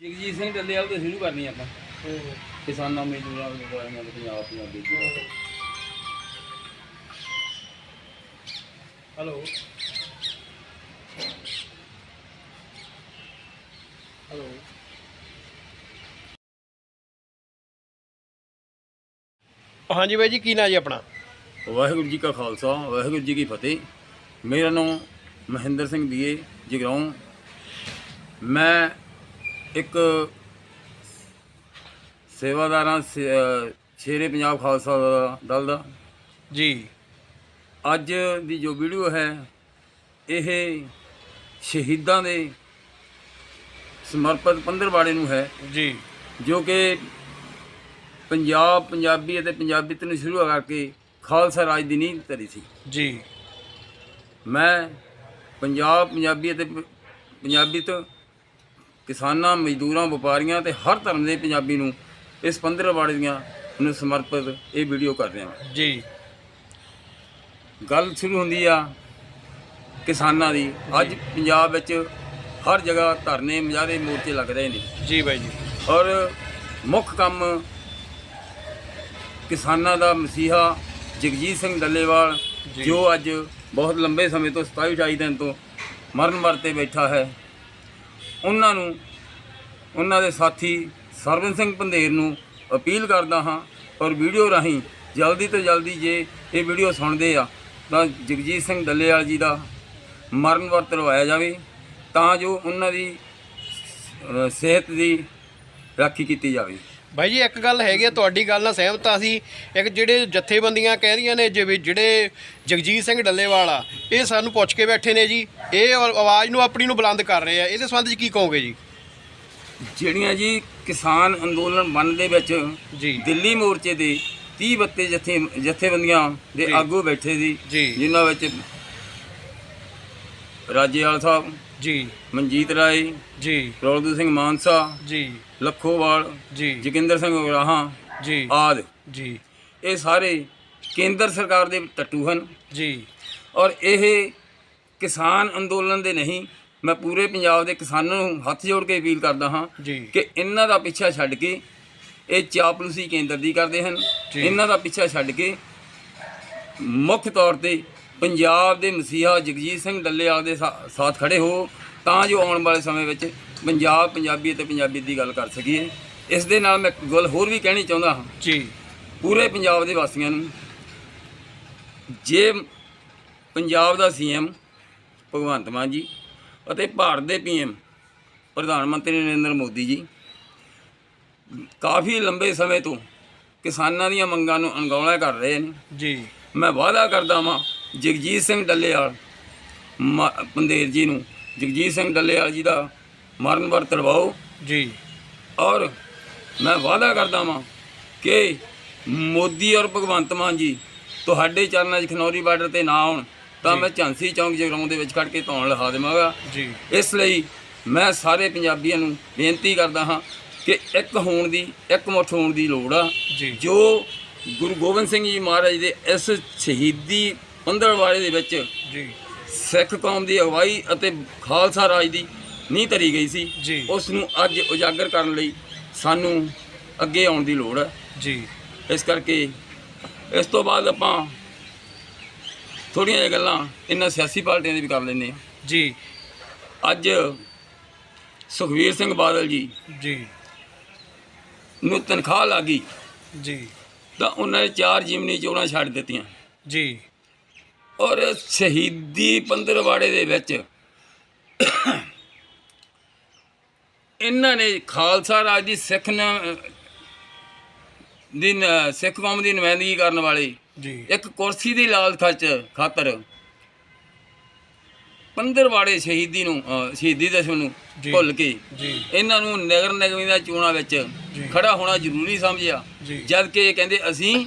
ਜਗਜੀਤ ਸਿੰਘ ਡੱਲੇਵਾਲ ਤੋਂ ਸ਼ੁਰੂ ਕਰਨੀ ਆਪਾਂ। ਕਿਸਾਨਾਂ ਮਜ਼ਦੂਰਾਂ ਦੇ ਬਾਰੇ ਨਾਲ ਪੰਜਾਬ ਪੰਜਾਬੀ। ਹੈਲੋ। ਹੈਲੋ। ਹਾਂਜੀ ਬਾਈ ਜੀ ਕੀ ਨਾਂ ਜੀ ਆਪਣਾ? ਵਾਹਿਗੁਰੂ ਜੀ ਕਾ ਖਾਲਸਾ ਵਾਹਿਗੁਰੂ ਜੀ ਕੀ ਫਤਿਹ। ਮੇਰਾ ਨਾਮ ਮਹਿੰਦਰ ਸਿੰਘ ਬੀਏ ਜਗਰਾਉਂ। ਮੈਂ ਇੱਕ ਸੇਵਾਦਾਰਾਂ ਸ਼ੇਰੇ ਪੰਜਾਬ ਖਾਲਸਾ ਦਾ- ਦਲ ਦਾ। ਜੀ। ਅੱਜ ਦੀ ਜੋ ਵੀਡੀਓ ਹੈ ਇਹ ਸ਼ਹੀਦਾਂ ਦੇ ਸਮਰਪਿਤ ਪੰਦਰਵਾੜੇ ਨੂੰ ਹੈ। ਜੀ। ਜੋ ਕਿ ਪੰਜਾਬ ਪੰਜਾਬੀ ਅਤੇ ਪੰਜਾਬੀਤ ਨੂੰ ਸ਼ੁਰੂ ਕਰਕੇ ਖਾਲਸਾ ਰਾਜ ਦੀ ਨੀਂਹ ਧਰੀ ਸੀ। ਜੀ। ਮੈਂ ਪੰਜਾਬ ਪੰਜਾਬੀ ਅਤੇ ਪੰਜਾਬੀ ਤੋਂ ਕਿਸਾਨਾਂ ਮਜ਼ਦੂਰਾਂ ਵਪਾਰੀਆਂ ਤੇ ਹਰ ਧਰਮ ਦੇ ਪੰਜਾਬੀ ਨੂੰ ਇਸ ਪੰਦਰਵਾੜੇ ਦੀਆਂ ਨੂੰ ਸਮਰਪਿਤ ਇਹ ਵੀਡੀਓ ਕਰ ਰਿਹਾ ਹਾਂ। ਜੀ। ਗੱਲ ਸ਼ੁਰੂ ਹੁੰਦੀ ਆ ਕਿਸਾਨਾਂ ਦੀ। ਅੱਜ ਪੰਜਾਬ ਵਿੱਚ ਹਰ ਜਗ੍ਹਾ ਧਰਨੇ ਮੁਜ਼ਾਹਰੇ ਮੋਰਚੇ ਲੱਗ ਰਹੇ ਨੇ। ਜੀ ਬਾਈ ਜੀ। ਔਰ ਮੁੱਖ ਕੰਮ ਕਿਸਾਨਾਂ ਦਾ ਮਸੀਹਾ ਜਗਜੀਤ ਸਿੰਘ ਡੱਲੇਵਾਲ ਜੀ। ਜੋ ਅੱਜ ਬਹੁਤ ਲੰਬੇ ਸਮੇਂ ਤੋਂ 27 28 ਦਿਨ ਤੋਂ ਮਰਨ ਮਰਤੇ ਬੈਠਾ ਹੈ। ਉਹਨਾਂ ਨੂੰ, ਉਹਨਾਂ ਦੇ ਸਾਥੀ ਸਰਵਨ ਸਿੰਘ ਪੰਧੇਰ ਨੂੰ ਅਪੀਲ ਕਰਦਾ ਹਾਂ ਔਰ ਵੀਡੀਓ ਰਾਹੀਂ ਜਲਦੀ ਤੋਂ ਜਲਦੀ ਜੇ ਇਹ ਵੀਡੀਓ ਸੁਣਦੇ ਆ, ਤਾਂ ਜਗਜੀਤ ਸਿੰਘ ਡੱਲੇਵਾਲ ਜੀ ਦਾ ਮਰਨ ਵਰਤ ਲਵਾਇਆ ਜਾਵੇ, ਤਾਂ ਜੋ ਉਹਨਾਂ ਦੀ ਸਿਹਤ ਦੀ ਰਾਖੀ ਕੀਤੀ ਜਾਵੇ। ਬਾਈ ਜੀ ਇੱਕ ਗੱਲ ਹੈਗੀ ਆ ਤੁਹਾਡੀ ਗੱਲ ਨਾਲ ਸਹਿਮਤ ਆ ਅਸੀਂ। ਇੱਕ ਜਿਹੜੇ ਜਥੇਬੰਦੀਆਂ ਕਹਿ ਰਹੀਆਂ ਨੇ ਜਿਵੇਂ ਜਿਹੜੇ ਜਗਜੀਤ ਸਿੰਘ ਡੱਲੇਵਾਲ ਆ ਇਹ ਸਾਨੂੰ ਪੁੱਛ ਕੇ ਬੈਠੇ ਨੇ ਜੀ। ਇਹ ਆਵਾ- ਆਵਾਜ਼ ਨੂੰ ਆਪਣੀ ਨੂੰ ਬੁਲੰਦ ਕਰ ਰਹੇ ਆ। ਇਹਦੇ ਸੰਬੰਧ ਵਿੱਚ ਕੀ ਕਹੋਗੇ ਜੀ? ਜਿਹੜੀਆਂ ਜੀ ਕਿਸਾਨ ਅੰਦੋਲਨ ਬੰਦ ਦੇ ਵਿੱਚ ਜੀ। ਦਿੱਲੀ ਮੋਰਚੇ ਦੇ 30 ਬੱਤੇ ਜਥੇ ਜਥੇਬੰਦੀਆਂ ਦੇ। ਆਗੂ ਬੈਠੇ ਸੀ। ਜਿਨ੍ਹਾਂ ਵਿੱਚ ਰਾਜੇਵਾਲ ਸਾਹਿਬ ਜੀ। ਮਨਜੀਤ ਰਾਏ। ਜੀ। ਰੋਲਦੂ ਸਿੰਘ ਮਾਨਸਾ। ਜੀ। ਲੱਖੋਵਾਲ। ਜੀ। ਜੋਗਿੰਦਰ ਸਿੰਘ ਉਗਰਾਹਾਂ। ਜੀ। ਆਦ। ਜੀ। ਇਹ ਸਾਰੇ ਕੇਂਦਰ ਸਰਕਾਰ ਦੇ ਟੱਟੂ ਹਨ। ਜੀ। ਔਰ ਇਹ ਕਿਸਾਨ ਅੰਦੋਲਨ ਦੇ ਨਹੀਂ ਮੈਂ ਪੂਰੇ ਪੰਜਾਬ ਦੇ ਕਿਸਾਨਾਂ ਨੂੰ ਹੱਥ ਜੋੜ ਕੇ ਅਪੀਲ ਕਰਦਾ ਹਾਂ ਜੀ। ਕਿ ਇਹਨਾਂ ਦਾ ਪਿੱਛਾ ਛੱਡ ਕੇ ਇਹ ਚਾਪਲੂਸੀ ਕੇਂਦਰ ਦੀ ਕਰਦੇ ਹਨ। ਇਹਨਾਂ ਦਾ ਪਿੱਛਾ ਛੱਡ ਕੇ ਮੁੱਖ ਤੌਰ ਤੇ ਪੰਜਾਬ ਦੇ ਮਸੀਹਾ ਜਗਜੀਤ ਸਿੰਘ ਡੱਲੇਵਾਲ ਦੇ ਸਾਥ ਖੜੇ ਹੋ ਤਾਂ ਜੋ ਆਉਣ ਵਾਲੇ ਸਮੇਂ ਵਿੱਚ ਪੰਜਾਬ ਪੰਜਾਬੀ ਅਤੇ ਪੰਜਾਬੀ ਦੀ ਗੱਲ ਕਰ ਸਕੀਏ। ਇਸ ਦੇ ਨਾਲ ਮੈਂ ਇੱਕ ਗੱਲ ਹੋਰ ਵੀ ਕਹਿਣੀ ਚਾਹੁੰਦਾ ਹਾਂ। ਜੀ। ਪੂਰੇ ਪੰਜਾਬ ਦੇ ਵਾਸੀਆਂ ਨੂੰ ਜੇ ਪੰਜਾਬ ਦਾ ਸੀਐਮ ਭਗਵੰਤ ਮਾਨ ਜੀ ਅਤੇ ਭਾਰਤ ਦੇ ਪੀਐਮ ਪ੍ਰਧਾਨ ਮੰਤਰੀ ਨਰਿੰਦਰ ਮੋਦੀ ਜੀ ਕਾਫੀ ਲੰਬੇ ਸਮੇਂ ਤੋਂ ਕਿਸਾਨਾਂ ਦੀਆਂ ਮੰਗਾਂ ਨੂੰ ਅਣਗੌਲਾ ਕਰ ਰਹੇ ਨੇ। ਜੀ। ਮੈਂ ਵਾਅਦਾ ਕਰਦਾ ਹਾਂ ਜਗਜੀਤ ਸਿੰਘ ਡੱਲੇਵਾਲ ਪੰਧੇਰ ਜੀ ਨੂੰ। ਜਗਜੀਤ ਸਿੰਘ ਡੱਲੇਵਾਲ ਜੀ ਦਾ ਮਰਨ ਵਰਤ ਲਵਾਓ ਜੀ। ਔਰ ਮੈਂ ਵਾਅਦਾ ਕਰਦਾ ਵਾਂ ਕਿ ਮੋਦੀ ਔਰ ਭਗਵੰਤ ਮਾਨ ਜੀ ਤੁਹਾਡੇ ਚਰਨਾਂ 'ਚ ਖਨੌਰੀ ਬਾਰਡਰ ਤੇ ਨਾ ਆਉਣ ਤਾਂ ਮੈਂ ਝਾਂਸੀ ਚੌਂਕ ਜਗਰਾਉਂ ਦੇ ਵਿੱਚ ਖੜ ਕੇ ਧੌਣ ਲਹਾ ਦੇਵਾਂਗਾ। ਜੀ। ਇਸ ਲਈ ਮੈਂ ਸਾਰੇ ਪੰਜਾਬੀਆਂ ਨੂੰ ਬੇਨਤੀ ਕਰਦਾ ਹਾਂ ਕਿ ਇੱਕ ਹੋਣ ਦੀ ਇੱਕ ਮੁੱਠ ਹੋਣ ਦੀ ਲੋੜ ਆ। ਜੋ ਗੁਰੂ ਗੋਬਿੰਦ ਸਿੰਘ ਜੀ ਮਹਾਰਾਜ ਦੇ ਇਸ ਸ਼ਹੀਦੀ ਪੰਦਰਵਾੜੇ ਦੇ ਵਿੱਚ ਜੀ। ਸਿੱਖ ਕੌਮ ਦੀ ਅਗਵਾਈ ਅਤੇ ਖਾਲਸਾ ਰਾਜ ਦੀ ਨੀਂਹ ਧਰੀ ਗਈ ਸੀ। ਜੀ। ਉਸ ਨੂੰ ਅੱਜ ਉਜਾਗਰ ਕਰਨ ਲਈ ਸਾਨੂੰ ਅੱਗੇ ਆਉਣ ਦੀ ਲੋੜ ਹੈ। ਜੀ। ਇਸ ਕਰਕੇ ਇਸ ਤੋਂ ਬਾਅਦ ਆਪਾਂ ਥੋੜੀਆਂ ਜਿਹੀਆਂ ਗੱਲਾਂ ਇਹਨਾਂ ਸਿਆਸੀ ਪਾਰਟੀਆਂ ਦੀ ਵੀ ਕਰ ਲੈਂਦੇ ਹਾਂ। ਜੀ। ਅੱਜ ਸੁਖਵੀਰ ਸਿੰਘ ਬਾਦਲ ਜੀ ਜੀ। ਨੂੰ ਤਨਖਾਹ ਲੱਗੀ ਜੀ। ਤਾਂ ਉਹਨਾਂ ਨੇ ਚਾਰ ਜਿਮਨੀ ਚੋਣਾਂ ਛੱਡ ਦਿੱਤੀਆਂ। ਜੀ। ਔਰ ਸ਼ਹੀਦੀ ਪੰਦਰਵਾੜੇ ਦੇ ਵਿੱਚ ਇਹਨਾਂ ਨੇ ਖਾਲਸਾ ਰਾਜ ਦੀ ਸਿੱਖ ਨ- ਦੀ ਨ- ਸਿੱਖ ਕੌਮ ਦੀ ਨੁਮਾਇੰਦਗੀ ਕਰਨ ਵਾਲੇ ਜੀ ਇੱਕ ਕੁਰਸੀ ਦੀ ਲਾਲਚ ਖਾਤਰ ਪੰਦਰਵਾੜੇ ਸ਼ਹੀਦੀ ਨੂੰ ਸ਼ਹੀਦੀ ਦਿਵਸ ਨੂੰ। ਭੁੱਲ ਕੇ ਇਹਨਾਂ ਨੂੰ ਨਗਰ ਨਿਗਮ ਦੀਆਂ ਚੋਣਾਂ ਵਿੱਚ। ਖੜਾ ਹੋਣਾ ਜ਼ਰੂਰੀ ਸਮਝਿਆ। ਜਦ ਕਿ ਇਹ ਕਹਿੰਦੇ ਅਸੀਂ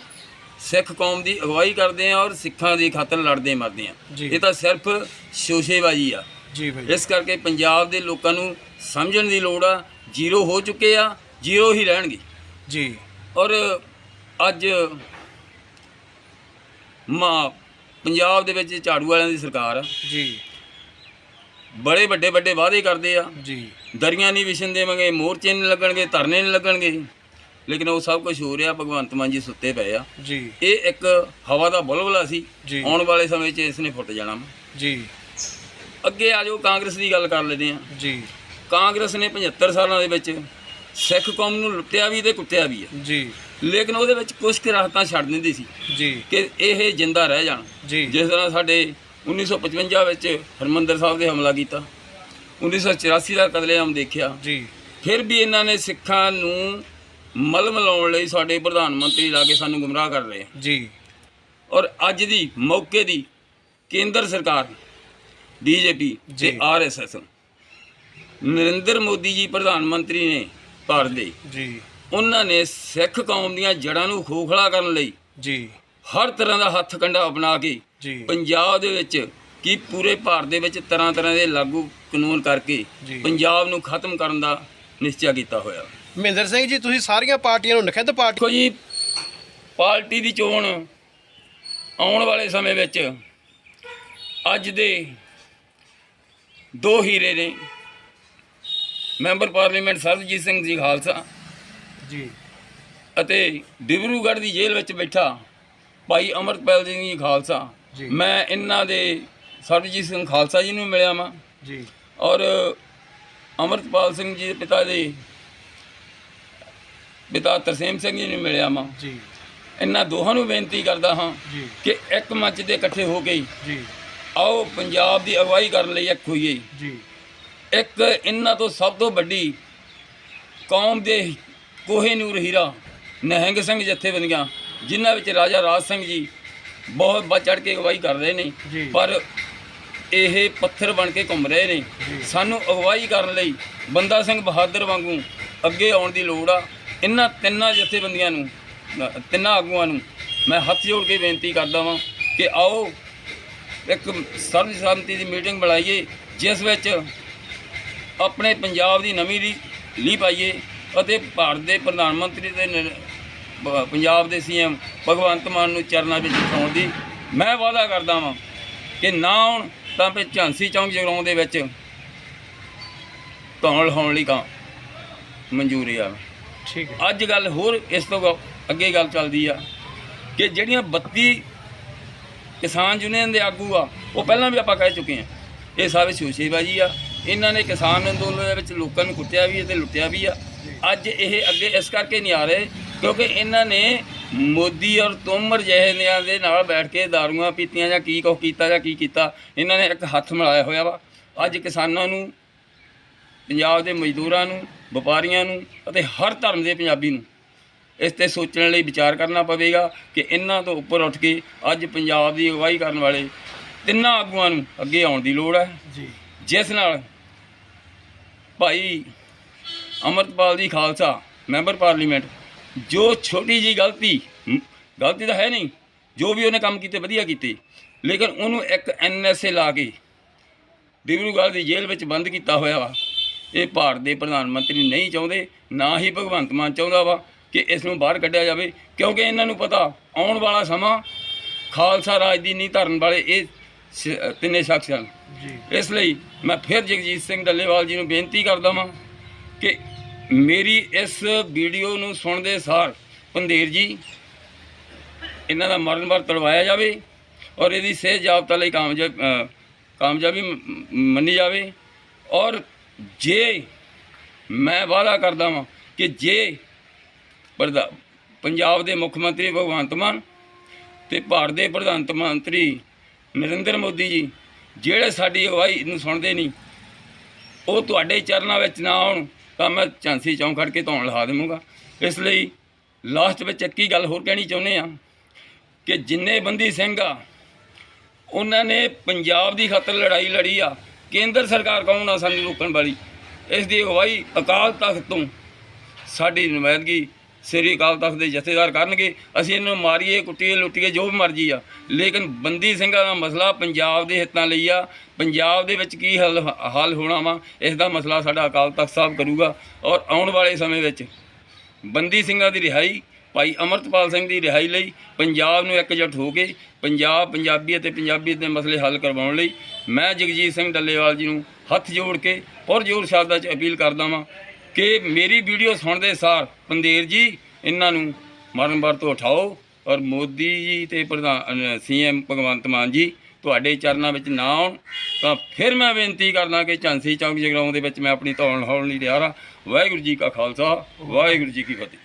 ਸਿੱਖ ਕੌਮ ਦੀ ਅਗਵਾਈ ਕਰਦੇ ਹਾਂ ਔਰ ਸਿੱਖਾਂ ਦੀ ਖਾਤਰ ਲੜਦੇ ਮਰਦੇ ਜੀ। ਇਹ ਤਾਂ ਸਿਰਫ ਸ਼ੋਸ਼ੇਬਾਜ਼ੀ ਆ। ਜੀ ਭਾਈ ਇਸ ਕਰਕੇ ਪੰਜਾਬ ਦੇ ਲੋਕਾਂ ਨੂੰ ਸਮਝਣ ਦੀ ਲੋੜ ਆ ਜ਼ੀਰੋ ਹੋ ਚੁੱਕੇ ਆ ਜ਼ੀਰੋ ਹੀ ਰਹਿਣਗੇ। ਜੀ। ਔਰ ਅੱਜ ਮਾ ਪੰਜਾਬ ਦੇ ਵਿੱਚ ਝਾੜੂ ਵਾਲਿਆਂ ਦੀ ਸਰਕਾਰ ਆ। ਜੀ। ਬੜੇ ਵੱਡੇ ਵੱਡੇ ਵਾਅਦੇ ਕਰਦੇ ਆ। ਜੀ। ਦਰੀਆਂ ਨਹੀਂ ਵਿਛਣ ਦੇਵਾਂਗੇ ਮੋਰਚੇ ਨਹੀਂ ਲੱਗਣਗੇ ਧਰਨੇ ਨਹੀਂ ਲੱਗਣਗੇ। ਲੇਕਿਨ ਉਹ ਸਭ ਕੁਝ ਹੋ ਰਿਹਾ ਭਗਵੰਤ ਮਾਨ ਜੀ ਸੁੱਤੇ ਪਏ ਆ। ਜੀ। ਇਹ ਇੱਕ ਹਵਾ ਦਾ ਬੁਲਬੁਲਾ ਸੀ। ਜੀ। ਆਉਣ ਵਾਲੇ ਸਮੇਂ 'ਚ ਇਸ ਨੇ ਫੁੱਟ ਜਾਣਾ। ਵਾ। ਜੀ। ਅੱਗੇ ਆ ਜਾਓ ਕਾਂਗਰਸ ਦੀ ਗੱਲ ਕਰ ਲੈਂਦੇ ਆ। ਜੀ। ਕਾਂਗਰਸ ਨੇ 75 ਸਾਲਾਂ ਦੇ ਵਿੱਚ ਸਿੱਖ ਕੌਮ ਨੂੰ ਲੁੱਟਿਆ ਵੀ ਤੇ ਕੁੱਟਿਆ ਵੀ ਹੈ ਜੀ। ਲੇਕਿਨ ਉਹਦੇ ਵਿੱਚ ਕੁਝ ਕੁ ਰਾਹਤਾਂ ਛੱਡ ਦਿੰਦੀ ਸੀ ਜੀ। ਕਿ ਇਹ ਜਿੰਦਾ ਰਹਿ ਜਾਣ। ਜੀ। ਜਿਸ ਤਰ੍ਹਾਂ ਸਾਡੇ 1955 ਵਿੱਚ ਹਰਮੰਦਰ ਸਾਹਿਬ ਦੇ ਹਮਲਾ ਕੀਤਾ। 1984 ਦਾ ਕਤਲੇਆਮ ਦੇਖਿਆ। ਜੀ। ਫਿਰ ਵੀ ਇਹਨਾਂ ਨੇ ਸਿੱਖਾਂ ਨੂੰ ਮਲਮ ਲਾਉਣ ਲਈ ਸਾਡੇ ਪ੍ਰਧਾਨ ਮੰਤਰੀ ਲਾ ਕੇ ਸਾਨੂੰ ਗੁੰਮਰਾਹ ਕਰ ਰਹੇ ਆ। ਜੀ। ਔਰ ਅੱਜ ਦੀ ਮੌਕੇ ਦੀ ਕੇਂਦਰ ਸਰਕਾਰ ਬੀਜੇਪੀ ਤੇ ਜੀ। ਆਰਐਸਐਸ ਨਰਿੰਦਰ ਮੋਦੀ ਜੀ ਪ੍ਰਧਾਨ ਮੰਤਰੀ ਨੇ ਭਾਰਤ ਦੇ। ਜੀ। ਉਹਨਾਂ ਨੇ ਸਿੱਖ ਕੌਮ ਦੀਆਂ ਜੜ੍ਹਾਂ ਨੂੰ ਖੋਖਲਾ ਕਰਨ ਲਈ ਜੀ। ਹਰ ਤਰ੍ਹਾਂ ਦਾ ਹੱਥ ਕੰਡਾ ਅਪਣਾ ਕੇ ਜੀ। ਪੰਜਾਬ ਦੇ ਵਿੱਚ ਕੀ ਪੂਰੇ ਭਾਰਤ ਦੇ ਵਿੱਚ ਤਰ੍ਹਾਂ ਤਰ੍ਹਾਂ ਦੇ ਲਾਗੂ ਕਾਨੂੰਨ ਕਰਕੇ। ਪੰਜਾਬ ਨੂੰ ਖਤਮ ਕਰਨ ਦਾ ਨਿਸ਼ਚਾ ਕੀਤਾ ਹੋਇਆ। ਮਹਿੰਦਰ ਸਿੰਘ ਜੀ ਤੁਸੀਂ ਸਾਰੀਆਂ ਪਾਰਟੀਆਂ ਨੂੰ ਨਖਿੱਧ ਪਾਰਟੀ ਦੇਖੋ ਜੀ ਪਾਰਟੀ ਦੀ ਚੋਣ ਆਉਣ ਵਾਲੇ ਸਮੇਂ ਵਿੱਚ ਅੱਜ ਦੇ ਦੋ ਹੀਰੇ ਨੇ। ਮੈਂਬਰ ਪਾਰਲੀਮੈਂਟ ਸਰਬਜੀਤ ਸਿੰਘ ਜੀ ਖਾਲਸਾ ਜੀ। ਅਤੇ ਡਿਬਰੂਗੜ੍ਹ ਦੀ ਜੇਲ੍ਹ ਵਿੱਚ ਬੈਠਾ ਭਾਈ ਅਮਰਪਾਲ ਸਿੰਘ ਜੀ ਖਾਲਸਾ। ਜੀ। ਮੈਂ ਇਹਨਾਂ ਦੇ ਸਰਬਜੀਤ ਸਿੰਘ ਖਾਲਸਾ ਜੀ ਨੂੰ ਮਿਲਿਆ ਵਾਂ। ਜੀ। ਔਰ ਅਮਰਪਾਲ ਸਿੰਘ ਜੀ ਦੇ ਪਿਤਾ ਦੇ ਪਿਤਾ ਤਰਸੇਮ ਸਿੰਘ ਜੀ ਨੂੰ ਮਿਲਿਆ ਵਾਂ ਜੀ। ਇਹਨਾਂ ਦੋਹਾਂ ਨੂੰ ਬੇਨਤੀ ਕਰਦਾ ਹਾਂ ਜੀ। ਕਿ ਇੱਕ ਮੰਚ ਦੇ ਇਕੱਠੇ ਹੋ ਕੇ ਜੀ। ਆਓ ਪੰਜਾਬ ਦੀ ਅਗਵਾਈ ਕਰਨ ਲਈ ਇੱਕ ਹੋਈਏ। ਜੀ। ਇੱਕ ਇਹਨਾਂ ਤੋਂ ਸਭ ਤੋਂ ਵੱਡੀ ਕੌਮ ਦੇ ਕੋਹੇ ਨੂਰ ਹੀਰਾ ਨਿਹੰਗ ਸਿੰਘ ਜਥੇਬੰਦੀਆਂ ਜਿਨ੍ਹਾਂ ਵਿੱਚ ਰਾਜਾ ਰਾਜ ਸਿੰਘ ਜੀ ਬਹੁਤ ਵੱਧ ਚੜ ਕੇ ਅਗਵਾਈ ਕਰ ਰਹੇ ਨੇ। ਪਰ ਇਹ ਪੱਥਰ ਬਣ ਕੇ ਘੁੰਮ ਰਹੇ ਨੇ। ਸਾਨੂੰ ਅਗਵਾਈ ਕਰਨ ਲਈ ਬੰਦਾ ਸਿੰਘ ਬਹਾਦਰ ਵਾਂਗੂ ਅੱਗੇ ਆਉਣ ਦੀ ਲੋੜ ਆ। ਇਹਨਾਂ ਤਿੰਨਾਂ ਜਥੇਬੰਦੀਆਂ ਨੂੰ, ਤਿੰਨਾਂ ਆਗੂਆਂ ਨੂੰ ਮੈਂ ਹੱਥ ਜੋੜ ਕੇ ਬੇਨਤੀ ਕਰਦਾ ਵਾਂ ਕਿ ਆਓ ਇੱਕ ਸਰਬਸੰਮਤੀ ਦੀ ਮੀਟਿੰਗ ਬੁਲਾਈਏ ਜਿਸ ਵਿੱਚ ਆਪਣੇ ਪੰਜਾਬ ਦੀ ਨਵੀਂ ਰੀ ਲੀ ਪਾਈਏ ਅਤੇ ਭਾਰਤ ਦੇ ਪ੍ਰਧਾਨ ਮੰਤਰੀ ਤੇ ਪੰਜਾਬ ਦੇ ਸੀਐਮ ਭਗਵੰਤ ਮਾਨ ਨੂੰ ਚਰਨਾਂ ਵਿੱਚ ਉਠਾਉਣ ਦੀ ਮੈਂ ਵਾਅਦਾ ਕਰਦਾ ਵਾਂ ਕਿ ਨਾ ਆਉਣ ਤਾਂ ਫਿਰ ਝਾਂਸੀ ਚੌਂਕ ਜਗਰਾਉਂ ਦੇ ਵਿੱਚ ਧੌਣ ਲਾਉਣ ਲਈ ਕਾਂ, ਮਨਜ਼ੂਰੀ ਆ। ਠੀਕ ਹੈ। ਅੱਜ ਗੱਲ ਹੋਰ ਇਸ ਤੋਂ ਗ- ਅੱਗੇ ਗੱਲ ਚੱਲਦੀ ਆ ਕਿ ਜਿਹੜੀਆਂ 32 ਕਿਸਾਨ ਯੂਨੀਅਨ ਦੇ ਆਗੂ ਆ, ਉਹ ਪਹਿਲਾਂ ਵੀ ਆਪਾਂ ਕਹਿ ਚੁੱਕੇ ਆ। ਇਹ ਸਾਰੇ ਸ਼ੋਸ਼ੇਬਾਜ਼ੀ ਆ। ਇਹਨਾਂ ਨੇ ਕਿਸਾਨ ਅੰਦੋਲਨ ਦੇ ਵਿੱਚ ਲੋਕਾਂ ਨੂੰ ਕੁੱਟਿਆ ਵੀ ਹੈ ਤੇ ਲੁੱਟਿਆ ਵੀ ਆ। ਅੱਜ ਇਹ ਅੱਗੇ ਇਸ ਕਰਕੇ ਨਹੀਂ ਆ ਰਹੇ ਕਿਉਂਕਿ ਇਹਨਾਂ ਨੇ ਮੋਦੀ ਔਰ ਤੋਮਰ ਜਿਹੇ ਦੇ ਨਾਲ ਬੈਠ ਕੇ ਦਾਰੂਆਂ ਪੀਤੀਆਂ ਜਾਂ ਕੀ ਕੁਛ ਕੀਤਾ ਜਾਂ ਕੀ ਕੀਤਾ, ਇਹਨਾਂ ਨੇ ਇੱਕ ਹੱਥ ਮਿਲਾਇਆ ਹੋਇਆ ਵਾ। ਅੱਜ ਕਿਸਾਨਾਂ ਨੂੰ, ਪੰਜਾਬ ਦੇ ਮਜ਼ਦੂਰਾਂ ਨੂੰ ਵਪਾਰੀਆਂ ਨੂੰ ਅਤੇ ਹਰ ਧਰਮ ਦੇ ਪੰਜਾਬੀ ਨੂੰ। ਇਸ ਤੇ ਸੋਚਣ ਲਈ ਵਿਚਾਰ ਕਰਨਾ ਪਵੇਗਾ ਕਿ ਇਹਨਾਂ ਤੋਂ ਉੱਪਰ ਉੱਠ ਕੇ ਅੱਜ ਪੰਜਾਬ ਦੀ ਅਗਵਾਈ ਕਰਨ ਵਾਲੇ ਤਿੰਨਾਂ ਆਗੂਆਂ ਨੂੰ ਅੱਗੇ ਆਉਣ ਦੀ ਲੋੜ ਹੈ। ਜੀ। ਜਿਸ ਨਾਲ ਭਾਈ ਅਮਰਤਪਾਲ ਜੀ ਖਾਲਸਾ ਮੈਂਬਰ ਪਾਰਲੀਮੈਂਟ ਜੋ ਛੋਟੀ ਜੀ ਗਲਤੀ ਗਲਤੀ ਤਾਂ ਹੈ ਨਹੀਂ ਜੋ ਵੀ ਉਹਨੇ ਕੰਮ ਕੀਤੇ ਵਧੀਆ ਕੀਤੇ ਲੇਕਿਨ ਉਹਨੂੰ ਇੱਕ ਐਨਐਸਏ ਲਾ ਕੇ ਡਿਬਰੂਗੜ੍ਹ ਦੀ ਜੇਲ੍ਹ ਵਿੱਚ ਬੰਦ ਕੀਤਾ ਹੋਇਆ ਵਾ। ਇਹ ਭਾਰਤ ਦੇ ਪ੍ਰਧਾਨ ਮੰਤਰੀ ਨਹੀਂ ਚਾਹੁੰਦੇ ਨਾ ਹੀ ਭਗਵੰਤ ਮਾਨ ਚਾਹੁੰਦਾ ਵਾ ਕਿ ਇਸ ਨੂੰ ਬਾਹਰ ਕੱਢਿਆ ਜਾਵੇ ਕਿਉਂਕਿ ਇਹਨਾਂ ਨੂੰ ਪਤਾ ਆਉਣ ਵਾਲਾ ਸਮਾਂ ਖਾਲਸਾ ਰਾਜ ਦੀ ਨੀਂਹ ਧਰਨ ਵਾਲੇ ਇਹ ਤਿੰਨੇ ਸ਼ਖਸ ਹਨ। ਇਸ ਲਈ ਮੈਂ ਫਿਰ ਜਗਜੀਤ ਸਿੰਘ ਡੱਲੇਵਾਲ ਜੀ ਨੂੰ ਬੇਨਤੀ ਕਰਦਾ ਹਾਂ ਕਿ ਮੇਰੀ ਇਸ ਵੀਡੀਓ ਨੂੰ ਸੁਣਦੇ ਸਾਰ ਪੰਦੇਰ ਜੀ ਇਹਨਾਂ ਦਾ ਮਰਨ ਵਰ ਤੜਵਾਇਆ ਜਾਵੇ ਔਰ ਇਹਦੀ ਸਿਹਤ ਜਾਬਤਾ ਲਈ ਕਾਮਯਾਬ ਕਾਮਯਾਬੀ ਮੰਨੀ ਜਾਵੇ ਔਰ ਜੇ ਮੈਂ ਵਾਅਦਾ ਕਰਦਾ ਹਾਂ ਕਿ ਜੇ ਪ੍ਰਧਾ, ਪੰਜਾਬ ਦੇ ਮੁੱਖ ਮੰਤਰੀ ਭਗਵੰਤ ਮਾਨ ਤੇ ਭਾਰਤ ਦੇ ਪ੍ਰਧਾਨ ਮੰਤਰੀ ਨਰਿੰਦਰ ਮੋਦੀ ਜੀ, ਜਿਹੜੇ ਸਾਡੀ ਅਗਵਾਈ ਨੂੰ ਸੁਣਦੇ ਨਹੀਂ, ਉਹ ਤੁਹਾਡੇ ਚਰਨਾਂ ਵਿੱਚ ਨਾ ਆਉਣ, ਤਾਂ ਮੈਂ ਝਾਂਸੀ ਚੌਂਕ ਖੜ ਕੇ ਧੌਣ ਲਹਾ ਦੇਵਾਂਗਾ। ਇਸ ਲਈ ਲਾਸਟ ਵਿੱਚ ਇੱਕ ਹੀ ਗੱਲ ਹੋਰ ਕਹਿਣੀ ਚਾਹੁੰਦੇ ਆ ਕਿ ਜਿੰਨੇ ਬੰਦੀ ਸਿੰਘ ਆ, ਉਹਨਾਂ ਨੇ ਪੰਜਾਬ ਦੀ ਖਾਤਰ ਲੜਾਈ ਲੜੀ ਆ ਕੇਂਦਰ ਸਰਕਾਰ ਕੌਣ ਆ ਸਾਨੂੰ ਰੋਕਣ ਵਾਲੀ? ਇਸ ਦੀ ਅਗਵਾਈ ਅਕਾਲ ਤਖਤ ਤੋਂ ਸਾਡੀ ਨੁਮਾਇੰਦਗੀ ਸ੍ਰੀ ਅਕਾਲ ਤਖਤ ਦੇ ਜਥੇਦਾਰ ਕਰਨਗੇ। ਅਸੀਂ ਇਹਨੂੰ ਮਾਰੀਏ, ਕੁੱਟੀਏ, ਲੁੱਟੀਏ, ਜੋ ਵੀ ਮਰਜ਼ੀ ਆ। ਲੇਕਿਨ ਬੰਦੀ ਸਿੰਘਾਂ ਦਾ ਮਸਲਾ ਪੰਜਾਬ ਦੇ ਹਿੱਤਾਂ ਲਈ ਆ। ਪੰਜਾਬ ਦੇ ਵਿੱਚ ਕੀ ਹੱਲ ਹੱਲ ਹੋਣਾ ਵਾ, ਇਸ ਦਾ ਮਸਲਾ ਸਾਡਾ ਅਕਾਲ ਤਖਤ ਸਾਹਿਬ ਕਰੂਗਾ। ਔਰ ਆਉਣ ਵਾਲੇ ਸਮੇਂ ਵਿੱਚ ਬੰਦੀ ਸਿੰਘਾਂ ਦੀ ਰਿਹਾਈ ਭਾਈ ਅਮਰਤਪਾਲ ਸਿੰਘ ਦੀ ਰਿਹਾਈ ਲਈ ਪੰਜਾਬ ਨੂੰ ਇਕਜੁੱਟ ਹੋ ਕੇ ਪੰਜਾਬ, ਪੰਜਾਬੀ ਅਤੇ ਪੰਜਾਬੀ ਦੇ ਮਸਲੇ ਹੱਲ ਕਰਵਾਉਣ ਲਈ ਮੈਂ ਜਗਜੀਤ ਸਿੰਘ ਡੱਲੇਵਾਲ ਜੀ ਨੂੰ ਹੱਥ ਜੋੜ ਕੇ ਔਰ ਜ਼ੋਰ ਸ਼ਬਦਾਂ 'ਚ ਅਪੀਲ ਕਰਦਾ ਵਾਂ ਕਿ ਮੇਰੀ ਵੀਡੀਓ ਸੁਣਦੇ ਸਾਰ ਪੰਦੇਰ ਜੀ, ਇਹਨਾਂ ਨੂੰ ਮਰਨ ਤੋਂ ਉਠਾਓ ਔਰ ਮੋਦੀ ਜੀ ਤੇ ਪ੍ਰਧਾਨ ਸੀਐਮ ਭਗਵੰਤ ਮਾਨ ਜੀ ਤੁਹਾਡੇ ਚਰਨਾਂ ਵਿੱਚ ਨਾ ਆਉਣ। ਤਾਂ ਫਿਰ ਮੈਂ ਬੇਨਤੀ ਕਰਦਾ ਕਿ ਝਾਂਸੀ ਚੌਂਕ ਜਗਰਾਉਂ ਦੇ ਵਿੱਚ ਮੈਂ ਆਪਣੀ ਧੌਣ ਹੌਲ ਲਈ ਤਿਆਰ ਹਾਂ ਵਾਹਿਗੁਰੂ ਜੀ ਕਾ ਖਾਲਸਾ, ਵਾਹਿਗੁਰੂ ਜੀ ਕੀ ਫਤਿਹ।